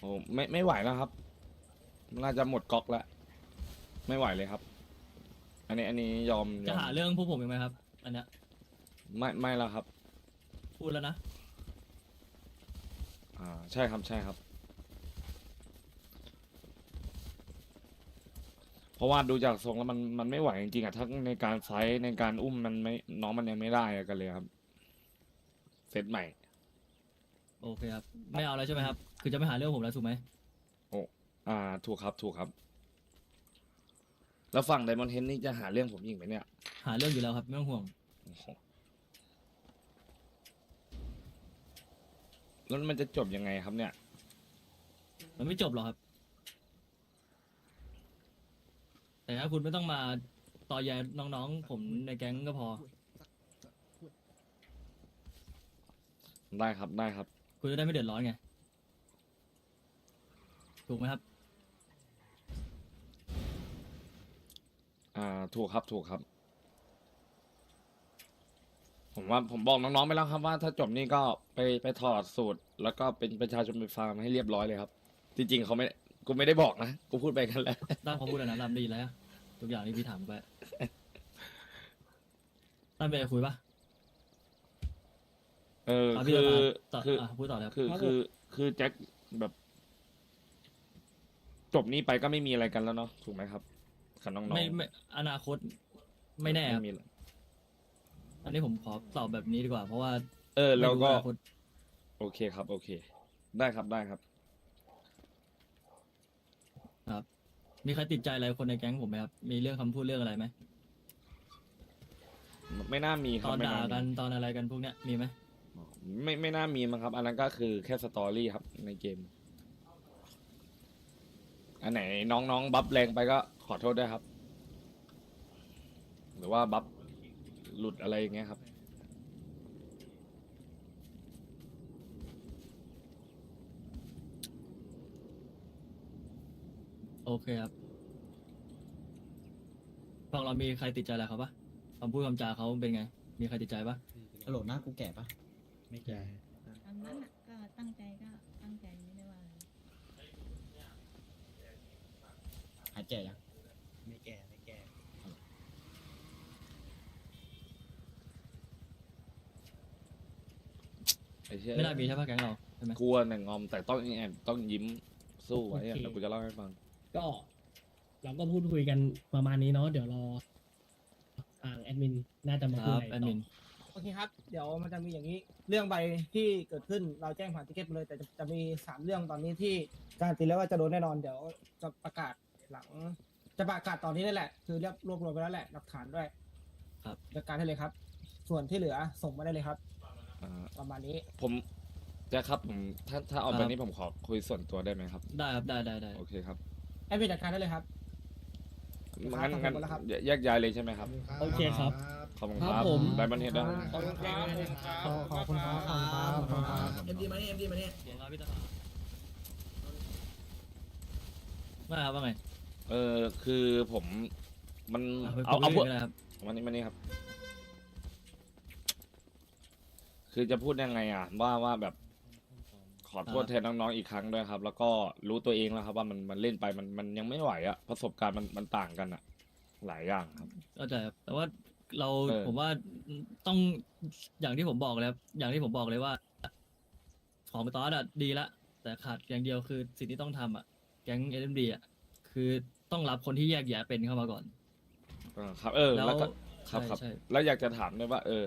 โอ้ไม่ไม่ไหวแล้วครับ น่าจะหมดก๊อกแล้วไม่ไหวเลยครับ อันนี้อันนี้ยอมยจะอมหาเรื่องพวกผมอีกไหมครับ อันเนี้ยไม่ไม่แล้วครับ พูดแล้วนะ อ่าใช่ครับใช่ครับ เพราะว่าดูจากทรงแล้วมันมันไม่ไหวจริงๆอะทั้งในการไฟท์ในการอุ้มมันไม่น้องมันยังไม่ได้อะกันเลยครับเซตใหม่ โอเคครับ ไม่เอาแล้วใช่ไหมครับ คือจะไม่หาเรื่องผมแล้วถูกไหมอ่า ถูกครับ ถูกครับ แล้วฝั่งไดมอนเฮนนี่จะหาเรื่องผมยิงไหมเนี่ยหาเรื่องอยู่แล้วครับไม่ต้องห่วง โอ้โหแล้วมันจะจบยังไงครับเนี่ย มันไม่จบหรอกครับ แต่ถ้าคุณไม่ต้องมาต่อแยน้องๆ ผมในแก๊งก็พอ ได้ครับ ได้ครับ คุณจะได้ไม่เดือดร้อนไง ถูกไหมครับ อ่าถูกครับถูกครับ ผมว่าผมบอกน้องๆไปแล้วครับว่าถ้าจบนี่ก็ไปไปถอดสูตร แล้วก็เป็นประชาชนไปฟาร์มให้เรียบร้อยเลยครับ จริงๆเขาไม่กูไม่ได้บอกนะกูพูดไปกันแล้ว ตั้มเขาพูดแล้วนะรำดีแล้ว ทุกอย่างที่พี่ถามไปตั้มไปคุยปะเออเอาพี่คือต่อคือ อะพูดต่อเลยครับ คือคือคือแจ็คแบบ จบนี้ไปก็ไม่มีอะไรกันแล้วเนาะถูกไหมครับกับน้องๆไม่ไม่อนาคตไม่แน่ครับมีแล้วอันนี้ผมขอตอบแบบนี้ดีกว่า เพราะว่าเออ แล้วก็ ไม่รู้อนาคตโอเคครับ โอเค ได้ครับได้ครับ ครับ มีใครติดใจอะไรคนในแก๊งผมไหมครับ มีเรื่องคำพูดเรื่องอะไรไหมไม่น่ามีคตรับอนไม่ด่าน่ากันมีตอนอะไรกันพวกเนี้ยมีไหมไม่ไม่น่ามีมั้งครับ อันนั้นก็คือแค่สตอรี่ครับในเกม อันไหนน้องๆ บัฟแรงไปก็ขอโทษด้วยครับ หรือว่าบัฟหลุดอะไรอย่างเงี้ยครับ โอเคครับฝั่งเรามีใครติดใจอะไรเขาปะคำพูดคำจาเขาเป็นไง มีใครติดใจปะ ฮัลโหลหน้ากูแก่ปะ ไม่แก่ ตามนั้นน่ะก็ตั้งใจก็ตั้งใจไม่ได้ว่าอะไร หาย แก่ยังไม่แก่ไม่แก่ไอ้เชี่ยไม่น่ามีใช่ปะแก๊งเราใช่ไหมกลัวหนึ่งงอมแต่ต้องแอบต้องยิ้มสู้ไว้อะโอเคเดี๋ยวกูจะเล่าให้ฟัง ก็เราก็พูดคุยกันประมาณนี้เนาะเดี๋ยวรอทางแอดมินน่าจะมาคพูดรับอะไรแอดต่มิอนโอเคครับ เดี๋ยวมันจะมีอย่างนี้ เรื่องใบที่เกิดขึ้นเราแจ้งผ่านติเก็ตไปเลย แต่จะจะมีสามเรื่องตอนนี้ที่การตีแล้วว่าจะโดนแน่นอน เดี๋ยวจะประกาศ หลัง จะประกาศตอนนี้นี่แหละ คือเรียบรวบรวมไปแล้วแหละหลักฐานด้วยครับ จัดการให้เลยครับ ส่วนที่เหลือส่งมาได้เลยครับ อ่าประมาณนี้ผมจะครับผมถ้าถ้าเอาคไปรับ นี้ผมขอคุยส่วนตัวได้ไหมครับ ได้ครับ ได้ได้ได้โอเคครับแอดมินจัดการได้เลยครับครับงั้นงั้นขอบคุณแล้วครับ แยกย้ายเลยใใช่ไหมครับ โอเคครับ ขอบคุณคครัรับบผม ไดมอนเฮดนะขอบคุณครับขอบคุณครับขอบคุณครับขอบคุณครับ เอ็มดีมานี่เอ็มดีมานี่เสียงครับพี่ตาว่าครับว่าไง เออคือผมมันอะไปเอาพูดเอาพวกเรื่องอะไรครับวันนี้มานี่ครับ คือจะพูดยังไง อะ ว่าว่าแบบ ขอโทษแทนน้องๆอีกครั้งด้วยครับ แล้วก็รู้ตัวเองแล้วครับ ว่ามันมันเล่นไปมันมันยังไม่ไหวอะประสบการณ์มันมันต่างกันอะ หลายอย่างครับเข้าใจครับแต่ว่าเราเออ ผมว่าต้องอย่างที่ผมบอกเลยครับอย่างที่ผมบอกเลยว่า ของตอสอะดีละแต่ขาดอย่างเดียวคือสิ่งที่ต้องทำอะแก๊งเอ็มดีอะคือ ต้องรับคนที่แยกแยะเป็นเข้ามาก่อน อ่าครับ เออ แล้วแล้วก็ครับ ใช่ครับใช่แล้วอยากจะถามด้วยว่า เออ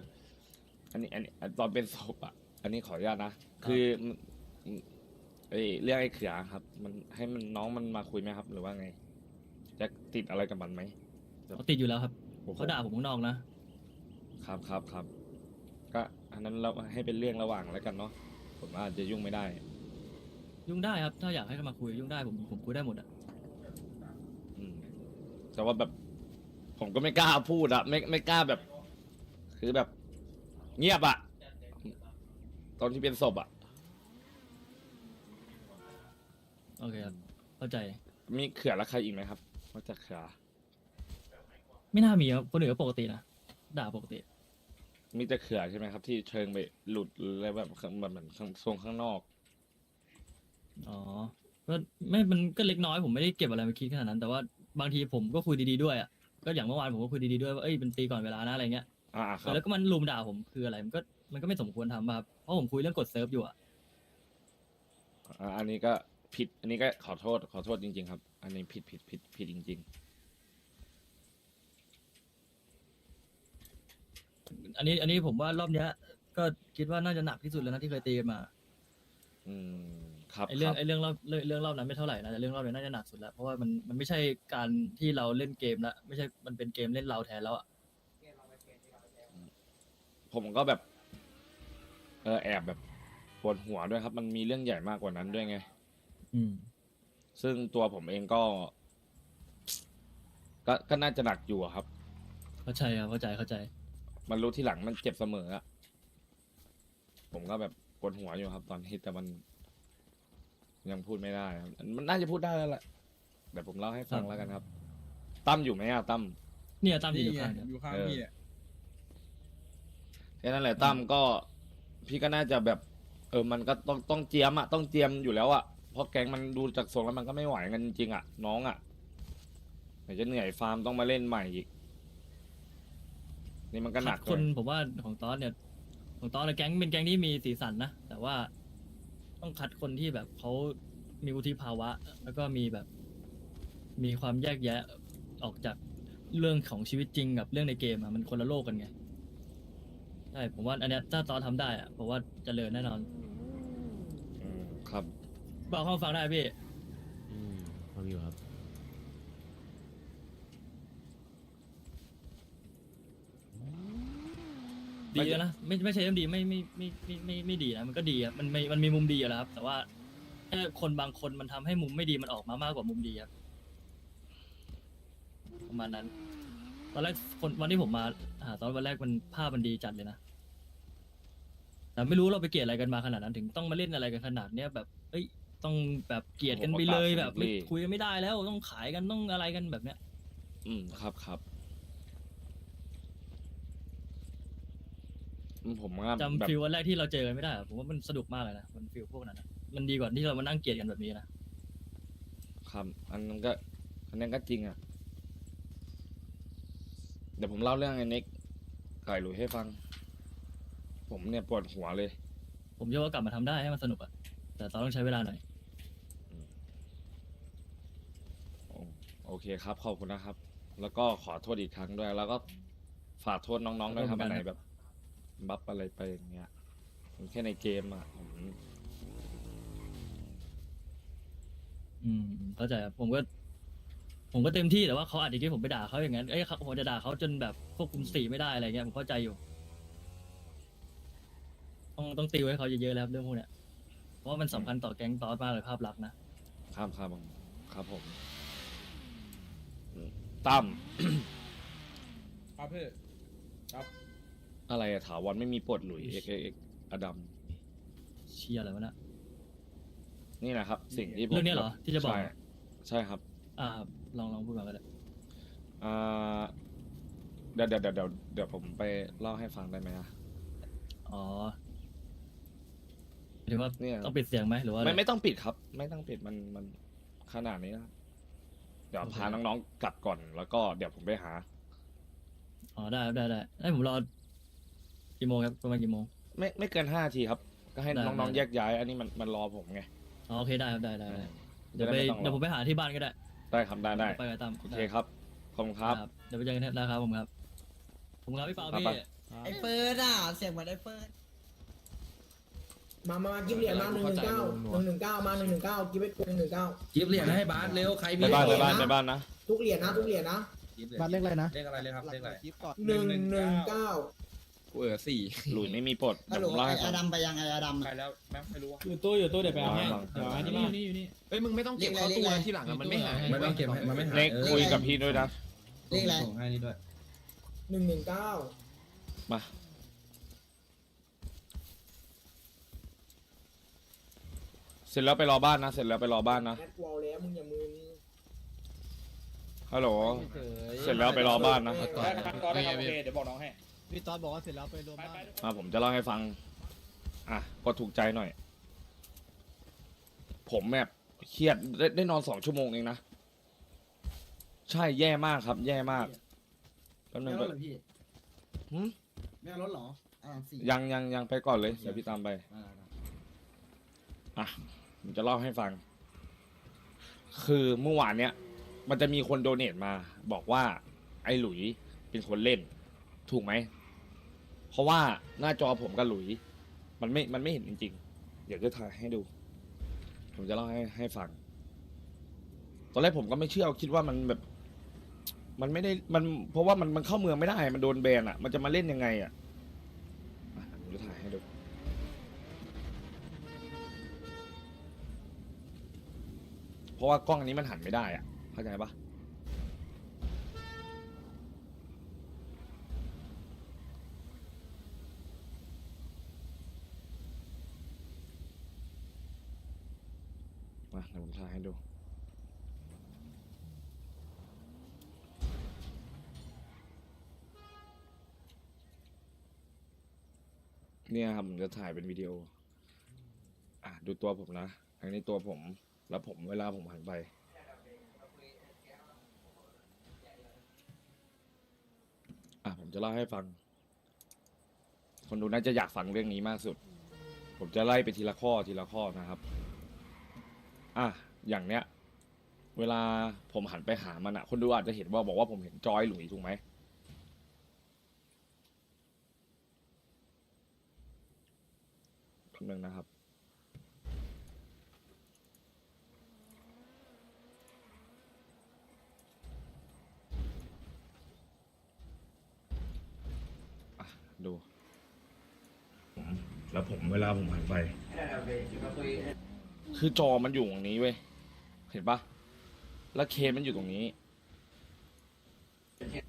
อันนี้ อันนี้อันตอนเป็นศพอะ อันนี้ขออนุญาตนะคือมันเอ้ยเรียกไอ้เขือครับ มันให้มันน้องมันมาคุยไหมครับ หรือว่าไงจะติดอะไรกับมันไหมเขาติดอยู่แล้วครับโอ้โหเขาด่าผมข้างนอกนะครับครับครับ ก็ อันนั้นเราให้เป็นเรื่องระหว่างแล้วกันเนาะผมว่าอาจจะยุ่งไม่ได้ ยุ่งได้ครับ ถ้าอยากให้เขามาคุยยุ่งได้ผมผมคุยได้หมดอะอืม แต่ว่าแบบ ผมก็ไม่กล้าพูดอะไม่ไม่กล้าแบบ คือแบบ เงียบอะตอนที่เป็นศพอะโอเคครับเข้าใจ มีเขื่อนและใครอีกไหมครับนอกจากเขื่อไม่น่ามีครับคนอื่นก็ปกตินะด่าปกติ มีแต่เขื่อใช่ไหมครับ ที่เชิงไปหลุดอะไรแบบแบบเหมือนข้างทรงข้างนอก อ๋อก็ไม่มันก็เล็กน้อยผมไม่ได้เก็บอะไรมาคิดขนาดนั้น แต่ว่า บางทีผมก็คุยดีๆด้วยอะก็อย่างเมื่อวานผมก็คุยดีๆด้วยว่าเอ้ยเป็นตีก่อนเวลานะอะไรเงี้ยอ่าคเอรัอบแล้วก็มันลุมด่าผมคืออะไรมันก็มันก็ไม่สมควรทำอะครับเพราะผมคุยเรื่องกดเซิร์ฟอยู่อะอ่าอันนี้ก็ผิด อันนี้ก็ขอโทษ ขอโทษจริง ๆ ครับ อันนี้ผิดผิดผิดผิดจริง อันนี้อันนี้ผมว่ารอบเนี้ย ก็คิดว่าน่าจะหนักที่สุดแล้วนะที่เคยตีกันมา ๆ อืม ครับไอเรื่องคบไอเรื่องรอบเรื่องเรื่องรอบนั้นไม่เท่าไหร่นะแต่เรื่องรอบนี้น่าจะหนักสุดแล้วเพราะว่ามันมันไม่ใช่การที่เราเล่นเกมแล้วไม่ใช่มันเป็นเกมเล่นเราแทนแล้วอะผมก็แบบ เออแอบแบบปวดหัวด้วยครับ มันมีเรื่องใหญ่มากกว่านั้นด้วยไง อืม ซึ่งตัวผมเองก็ ก็ก็น่าจะหนักอยู่อะครับ เข้าใจครับเข้าใจเข้าใจ มันรู้ที่หลังมันเจ็บเสมออะผมก็แบบปวดหัวอยู่ครับ ตอนนี้แต่มัน ยังพูดไม่ได้ครับมันน่าจะพูดได้แล้วแหละเดี๋ยวผมเล่าให้ฟังครับแล้วกันครับ ตั้มอยู่ไหมอะตั้ม เนี่ยตามที่อยู่ข้างเนี่ยอยู่ข้างเออพี่อะแค่นั้นแหละตั้มก็พี่ก็น่าจะแบบ เออมันก็ต้องต้องเจียมอะต้องเจียมอยู่แล้วอะเพราะแก๊งมันดูจากทรงแล้วมันก็ไม่ไหวกันจริงๆอะน้องอะไหนจะเหนื่อยฟาร์มต้องมาเล่นใหม่อีก นี่มันก็หนัคักดคนผมว่าของตอนเนี่ย ของตอนเนี่ยแก๊งเป็นแก๊งที่มีสีสันนะแต่ว่า ต้องคัดคนที่แบบเขามีวุฒิภาวะ แล้วก็มีแบบ มีความแยกแยะออกจากเรื่องของชีวิตจริงกับเรื่องในเกมอะมันคนละโลกกันไงใช่ผมว่าอันเนี้ยถ้าตอนทำได้อะผมว่าเจริญแน่นอนอืมครับบอกเข้าฟังได้พี่อืมฟังอยู่ครับ ดีแล้วนะ ไม่ไม่ใช่เรื่องดีไม่ไม่ไม่ไม่ไม่ไม่ดีนะมันก็ดีครับมันไม่มันมีมุมดีอยู่แล้วครับ แต่ว่าแค่คนบางคนมันทำให้มุมไม่ดีมันออกมามากกว่ามุมดีครับประมาณนั้น ตอนแรกคนวันที่ผมมาหาตอนวันแรกมันภาพมันดีจัดเลยนะแต่ไม่รู้เราไปเกลียดอะไรกันมาขนาดนั้นถึงต้องมาเล่นอะไรกันขนาดเนี้ยแบบเอ้ยต้องแบบเกลียดกันไปเลยแบบไม่คุยกันไม่ได้แล้วต้องขายกันต้องอะไรกันแบบเนี้ย อืมครับครับอืม ผมว่าจำแบบฟิลวันแรกที่เราเจอกันไม่ได้อะผมว่ามันสนุกมากเลยนะมันฟิลพวกนั้นอะมันดีกว่าที่เรามานั่งเกลียดกันแบบนี้นะครับอันนั้นก็อันนั้นก็จริงอะ เดี๋ยวผมเล่าเรื่องไอ้เน็กไก่หลุยให้ฟัง ผมเนี่ยปวดหัวเลย ผมเชื่อว่ากลับมาทำได้ให้มันสนุกอะแต่ตอนต้องใช้เวลาหน่อยโอโอเคครับ ขอบคุณนะครับ แล้วก็ขอโทษอีกครั้งด้วย แล้วก็ฝากโทษน้องๆด้วยครับขอบคุณอันไหนครับแบบ บัฟอะไรไปอย่างเงี้ยผมแค่ในเกมอะผมอืมเข้าใจครับผมก็ ผมก็เต็มที่แต่ว่าเขาอาจจะคิดผมไปด่าเขาอย่างนั้นเอ้ยเขาผมจะด่าเขาจนแบบควบคุมสติไม่ได้อะไรเงี้ยผมเข้าใจอยู่ ต้องต้องติวให้เขาเยอะๆแล้วครับเรื่องพวกเนี้ยเพราะว่ามันสำคัญต่อแก๊งตอสมากเลยภาพลักษณ์นะครับครับผมครับผมตั้มครับพี่ครับ อะไรอะถาวรไม่มีปลดหลุยเอกเอกอดัมเชียอะไรวะเนะนี่แหละครับ สิ่งที่ผมเรื่องเนี้ยเหรอที่จะบอก ใช่ใช่ครับ อ่าลองลองพูดมาก็ได้อ่าเดี๋ยวเดี๋ยวเดี๋ยวเดี๋ยวเดี๋ยวผมไปเล่าให้ฟังได้ไหมอะ อ๋อหมายถึงว่าเนี่ย ต้องปิดเสียงไหมหรือว่าอะร ไม่ไม่ต้องปิดครับ ไม่ต้องปิดมันมันขนาดนี้นะเดี๋ยวโอเค พาน้องๆกลับก่อนแล้วก็เดี๋ยวผมไปหา อ๋อได้ครับได้ได้ให้ผมรอ กี่โมงครับประมาณกี่โมง ไม่ไม่เกินห้าทีครับ ก็ให้ได้น้องๆได้ แยกย้าย อันนี้มันมันรอผมไง อ๋อโอเคได้ครับได้ได้ได้จะเดี๋ยวได้ไปไม่ต้องรอ เดี๋ยวผมไปหาที่บ้านก็ได้ได้ครับได้ได้ไปกับตามโอเคครับขอบคุณครับ เดี๋ยวไปเจอกันที่นะครับผมครับผมครับพี่เปาครับพี่ไปไอ้เฟิร์สอะเสียงเหมือนไอ้เฟิร์สมามามากิฟเหรียญมาหนึ่งหนึ่งเก้าหนึ่งหนึ่งเก้ามาหนึ่งหนึ่งเก้ากิฟไปหนึ่งหนึ่งเก้า กิฟเหรียญให้บาสเร็วใครไปมีบ้านไปเหรียญบ้านนะไปบ้านนะทุกเหรียญนะ ทุกเหรียญนะบาสเลขอะไรนะเลขอะไรเลยครับเลขอะไร หนึ่งหนึ่งเก้า กูเออสี่หลุยไม่มีปลดฮัเดี๋ลยวโหลผมเล่าไอ้ให้ฟัอางดัมไปยังไอ้อดัมใครแล้วแม่งไม่รู้อะอยู่ตู้อยู่ตู้เดี๋ยวไปเอาให้วางเดี๋ยวเอาให้ที่นี่บ้านนี่อยู่นี่เอ้ยมึงไม่ต้องเก็บเข้าตัวที่หลังอะมันไม่หายไม่ต้องเก็บมันไม่หายเน็กคุยกับพี่ด้วยนะ เลขอะไรส่งให้นี่ด้วยหนึ่งหนึ่งเก้ามา เสร็จแล้วไปรอบ้านนะ เสร็จแล้วไปรอบ้านนะ แอดวอลแล้วมึงอย่ามึนฮัลโหล เสร็จแล้วไปรอบ้านนะ ได้ครับตอนได้ครับโอเคเดี๋ยวบอกน้องให้ พี่ตอนบอกว่าเสร็จแล้วไปรวมไปบ้านไปมาผมจะเล่าให้ฟัง อะ ก็ถูกใจหน่อย ผมแบบเครียดได้ได้นอนสองชั่วโมงเองนะ ใช่แย่มากครับ แย่มากแป๊บนึไม่งเอารถเหรอพี่หืม ไม่เอารถเหรอ อ่าสี่ยังยังยังไปก่อนเลยเดี๋ยวพี่ตามไป อ่าได้อะผมจะเล่าให้ฟัง คือเมื่อวานเนี้ย มันจะมีคนโดเนทมา บอกว่า ไอ้หลุยเป็นคนเล่น ถูกไหม เพราะว่าหน้าจอผมกับหลุย มันไม่มันไม่เห็นจริงๆ เดี๋ยวจะถ่ายให้ดู ผมจะเล่าให้ให้ฟัง ตอนแรกผมก็ไม่เชื่อคิดว่ามันแบบ มันไม่ได้มัน เพราะว่ามันมันเข้าเมืองไม่ได้ มันโดนแบนอะ มันจะมาเล่นยังไงอะอะผมจะถ่ายให้ดู เพราะว่ากล้องอันนี้มันหันไม่ได้อะเข้าใจปะ ให้ดู เนี่ยครับผมจะถ่ายเป็นวิดีโอ อะดูตัวผมนะอันนี้ตัวผม แล้วผมเวลาผมหันไปอะผมจะเล่าให้ฟัง คนดูน่าจะอยากฟังเรื่องนี้มากสุด ผมจะไล่ไปทีละข้อทีละข้อนะครับ อะ อย่างเนี้ย เวลาผมหันไปหามันอะคนดูอาจจะเห็นว่าบอกว่าผมเห็นจอยหลุยถูกไหมคำนึงนะครับ อะ ดูผมแล้วผมเวลาผมหันไป คือจอมันอยู่ตรงนี้เว้ย เห็นปะแล้วเคสมันอยู่ตรงนี้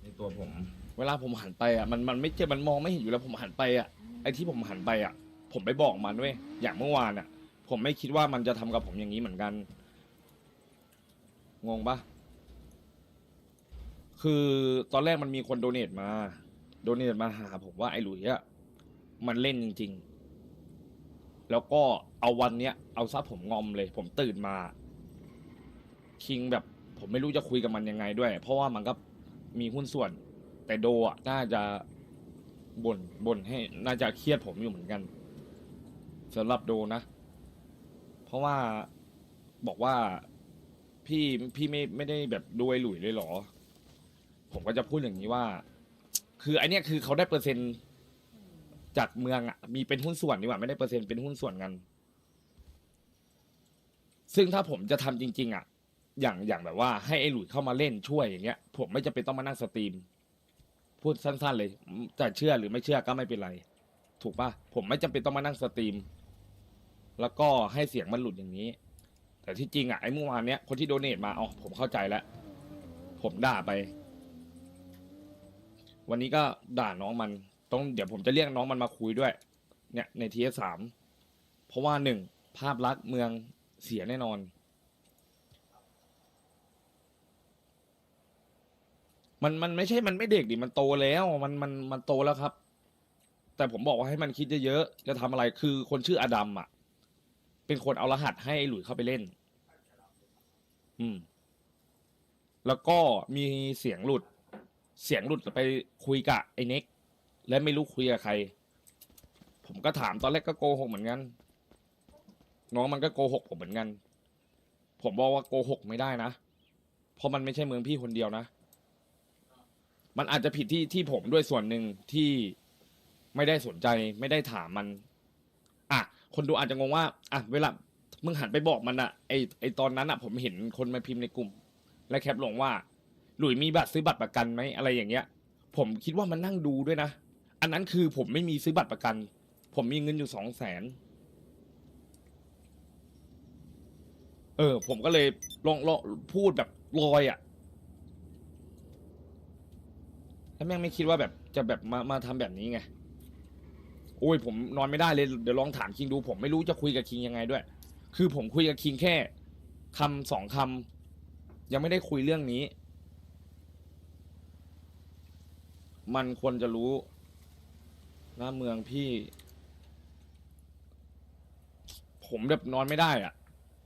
ในตัวผม เวลาผมหันไปอะมันมันไม่เจอมันมองไม่เห็นอยู่แล้วผมหันไปอะไอ้ที่ผมหันไปอะ ผมไปบอกมันเว้ยอย่างเมื่อวานอะ ผมไม่คิดว่ามันจะทำกับผมอย่างนี้เหมือนกัน งงปะคือตอนแรกมันมีคนโดเนทมา โดเนทมาหาผมว่าไอ้หลุยอะมันเล่นจริง ๆ แล้วก็เอาวันเนี้ยเอาซะผมงอมเลย ผมตื่นมา คิงแบบผมไม่รู้จะคุยกับมันยังไงด้วย เพราะว่ามันก็มีหุ้นส่วน แต่โดอะน่าจะบ่นบ่นให้ น่าจะเครียดผมอยู่เหมือนกันสำหรับโดนะ เพราะว่าบอกว่าพี่พี่ไม่ไม่ได้แบบดูไอ้หลุยเลยเหรอ ผมก็จะพูดอย่างนี้ว่า คืออันเนี้ยคือเขาได้เปอร์เซ็นต์จากเมืองอะมีเป็นหุ้นส่วนดีกว่าไม่ได้เปอร์เซ็นต์เป็นหุ้นส่วนกัน ซึ่งถ้าผมจะทำจริง ๆ อะ อย่างอย่างแบบว่าให้ไอ้หลุยเข้ามาเล่นช่วยอย่างเงี้ย ผมไม่จำเป็นต้องมานั่งสตรีม พูดสั้น ๆ เลยจะเชื่อหรือไม่เชื่อก็ไม่เป็นไร ถูกปะผมไม่จำเป็นต้องมานั่งสตรีม แล้วก็ให้เสียงมันหลุดอย่างนี้ แต่ที่จริงอะไอ้เมื่อวานเนี้ยคนที่โดเนทมาอ๋อผมเข้าใจแล้วผมด่าไป วันนี้ก็ด่าน้องมัน ต้องเดี๋ยวผมจะเรียกน้องมันมาคุยด้วย เนี่ยในทีเอสามเพราะว่าหนึ่งภาพลักษณ์เมืองเสียแน่นอน มันมันไม่ใช่มันไม่เด็กดิมันโตแล้วมันมันมันโตแล้วครับ แต่ผมบอกว่าให้มันคิดเยอะๆจะทำอะไรคือคนชื่ออดัมอะ เป็นคนเอารหัสให้หลุยเข้าไปเล่น อืม แล้วก็มีเสียงหลุด เสียงหลุดไปคุยกับไอ้เน็ก และไม่รู้คุยกับใคร ผมก็ถามตอนแรกก็โกหกเหมือนกัน น้องมันก็โกหกผมเหมือนกัน ผมบอกว่าโกหกไม่ได้นะ เพราะมันไม่ใช่เมืองพี่คนเดียวนะ มันอาจจะผิดที่ที่ผมด้วยส่วนหนึ่งที่ไม่ได้สนใจไม่ได้ถามมัน อะ คนดูอาจจะงงว่า อะ เวลา มึงหันไปบอกมันอะไอไอตอนนั้นอะผมเห็นคนมาพิมพ์ในกลุ่ม และแคปลงว่า หลุยมีบัตรซื้อบัตรประกันไหมอะไรอย่างเงี้ย ผมคิดว่ามันนั่งดูด้วยนะ อันนั้นคือผมไม่มีซื้อบัตรประกัน ผมมีเงินอยู่สองแสนเออ ผมก็เลยลองลองพูดแบบลอยอะะ แล้วแม่งไม่คิดว่าแบบจะแบบมามาทำแบบนี้ไงโอ้ยผมนอนไม่ได้เลยเดี๋ยวลองถามคิงดู ผมไม่รู้จะคุยกับคิงยังไงด้วย คือผมคุยกับคิงแค่คำสองคำยังไม่ได้คุยเรื่องนี้ มันควรจะรู้หน้าเมืองพี่ ผมแบบนอนไม่ได้อะ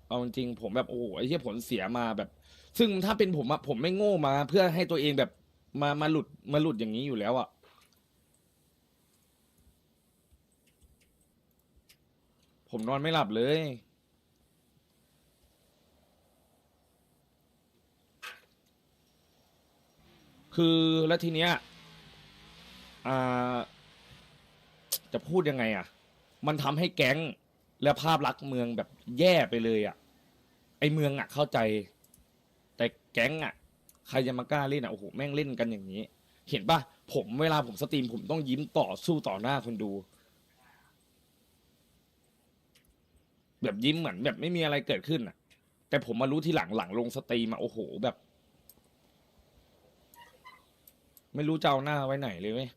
เอาจริงๆผมแบบโอ้โหไอ้ที่ผลเสียมาแบบ ซึ่งถ้าเป็นผมอะผมไม่โง่มา เพื่อให้ตัวเองแบบ มามาหลุดมาหลุดอย่างนี้อยู่แล้วอะผมนอนไม่หลับเลย คือแล้วทีเนี้ยอ่าจะพูดยังไง อะ มันทำให้แก๊งและภาพลักษณ์เมืองแบบแย่ไปเลยอะ ไอเมืองอะเข้าใจ แต่แก๊งอะ ใครจะมากล้าเล่นอะโอ้โหแม่งเล่นกันอย่างนี้ เห็นปะผมเวลาผมสตรีมผมต้องยิ้มต่อสู้ต่อหน้าคนดู แบบยิ้มเหมือนแบบไม่มีอะไรเกิดขึ้นอะ แต่ผมมารู้ทีหลังหลังลงสตรีมอะโอ้โหแบบ ไม่รู้จะเอาหน้าไว้ไหนเลยเว้ย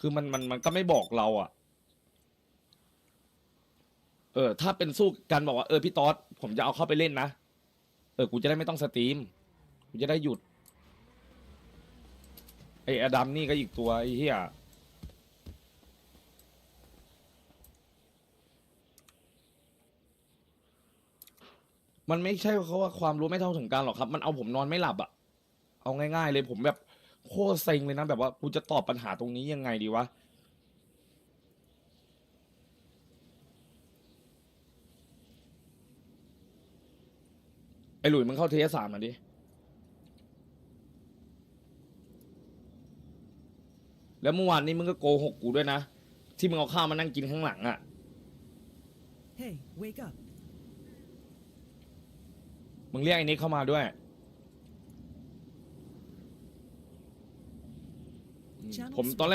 คือมันมันมันก็ไม่บอกเราอะ เออ ถ้าเป็นสู้กันบอกว่าเออพี่ต๊อดผมจะเอาเข้าไปเล่นนะ เออกูจะได้ไม่ต้องสตรีมกูจะได้หยุดไอ้อดัมนี่ก็อีกตัวไอ้เหี้ยมันไม่ใช่เขาว่าความรู้ไม่เท่าถึงการหรอกครับ มันเอาผมนอนไม่หลับอะเอาง่าย ๆ เลยผมแบบโคตรเซ็งเลยนะแบบว่ากูจะตอบปัญหาตรงนี้ยังไงดีวะ หลุยมึงเข้าเทสสามมาดิ แล้วเมื่อวานนี้มึงก็โกหกกูด้วยนะ ที่มึงเอาข้าวมานั่งกินข้างหลังอะ Hey, wake up. มึงเรียกไอ้นิกเข้ามาด้วยผมตอนแรก